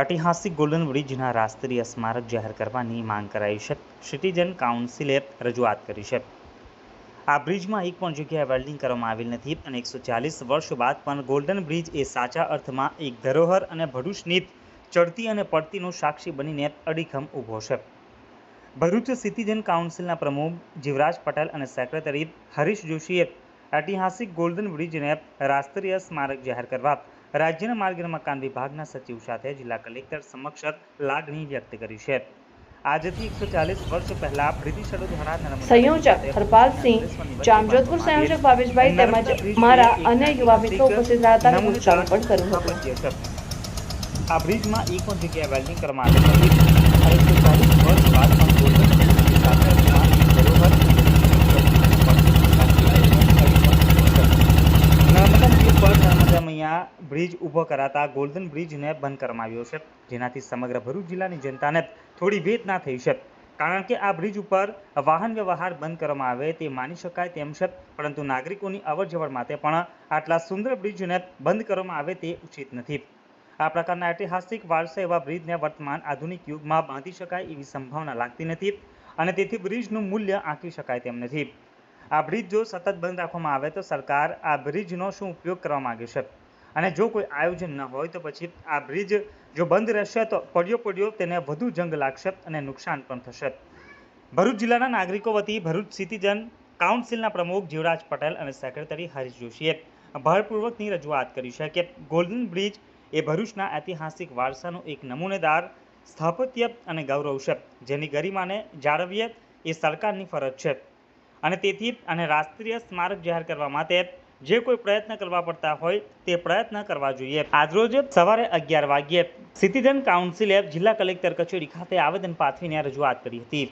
ઐતિહાસિક ગોલ્ડન બ્રિજના રાષ્ટ્રીય સ્મારક જાહેર કરવાની માંગ કરાઈ છે. સિટીઝન કાઉન્સિલે રજૂઆત કરી છે. આ બ્રિજમાં એક પણ જગ્યાએ વેલ્ડિંગ કરવામાં આવેલ નથી અને એકસો ચાલીસ વર્ષ બાદ પણ ગોલ્ડન બ્રિજ એ સાચા અર્થમાં એક ધરોહર અને ભરૂચની ચડતી અને પડતીનો સાક્ષી બનીને અડીખમ ઊભો છે. ભરૂચ સિટીઝન કાઉન્સિલના પ્રમુખ જીવરાજ પટેલ અને સેક્રેટરી હરીશ જોશીએ ઐતિહાસિક ગોલ્ડન બ્રિજને રાષ્ટ્રીય સ્મારક જાહેર કરવા રાજ્યના માર્ગ મકાન વિભાગના સચિવ સાથે જિલ્લા કલેક્ટર સમક્ષ લાગણી વ્યક્ત કરી છે. આજથી એકસો ચાલીસ વર્ષ પહેલા બ્રિટિશરો દ્વારા સંયોજક હરપાલસિંહ જામજોધપુર સંયોજક ભાવેશભાઈ તેમજ મારા અન્ય યુવા મિત્રો ઉપસ્થિત રહ્યા હતા ઉચ્ચારણ પણ કર્યું હતું. આ બ્રિજમાં એક પણ જગ્યાએ વેલ્ડિંગ કરવામાં આવી હતી એકસો ચાલીસ વર્ષ બાદ પણ ગોલ્ડન બ્રિજની સાથે ધરોહર નર્મદા નદી પર મૈયા બ્રિજ ઊભો કરાતા ગોલ્ડન બ્રિજને બંધ કરવામાં આવ્યો છે. જેનાથી સમગ્ર ભરૂચ જિલ્લાની જનતાને થોડી વેદના થઈ છે. કારણ કે આ બ્રિજ ઉપર વાહન વ્યવહાર બંધ કરવામાં આવે તે માની શકાય તેમ છે. પરંતુ નાગરિકોની અવરજવર માટે પણ આટલા સુંદર બ્રિજને બંધ કરવામાં આવે તે ઉચિત નથી. આ પ્રકારના ઐતિહાસિક વારસા એવા બ્રિજને વર્તમાન આધુનિક યુગમાં બાંધી શકાય એવી સંભાવના લાગતી નથી અને તેથી બ્રિજનું મૂલ્ય આંકી શકાય તેમ નથી. આ બ્રિજ જો સતત બંધ રાખવામાં આવે તો સરકાર આ બ્રિજનો શું ઉપયોગ કરવા માગે છે? અને જો કોઈ આયોજન ન હોય તો પછી આ બ્રિજ જો બંધ રહેશે તો પડ્યો પડ્યો તેને વધુ જંગ લાગશે અને નુકસાન પણ થશે. ભરૂચ જિલ્લાના નાગરિકો વતી ભરૂચ સિટીઝન કાઉન્સિલના પ્રમુખ જીવરાજ પટેલ અને સેક્રેટરી હરીશ જોશીએ ભારપૂર્વકની રજૂઆત કરી છે કે ગોલ્ડન બ્રિજ એ ભરૂચના ઐતિહાસિક વારસાનો એક નમૂનેદાર, સ્થાપત્ય અને ગૌરવ છે, જેની ગરિમાને જાળવીએ એ સરકારની ફરજ છે. અને તેથી આને રાષ્ટ્રીય સ્મારક જાહેર કરવા માટે જે કોઈ પ્રયત્ન કરવા પડતા હોય તે પ્રયત્ન કરવા જોઈએ. આજરોજ સવારે અગિયાર વાગ્યે સિટીઝન કાઉન્સિલે જિલ્લા કલેક્ટર કચેરી ખાતે આવેદન પાઠવીને રજૂઆત કરી હતી.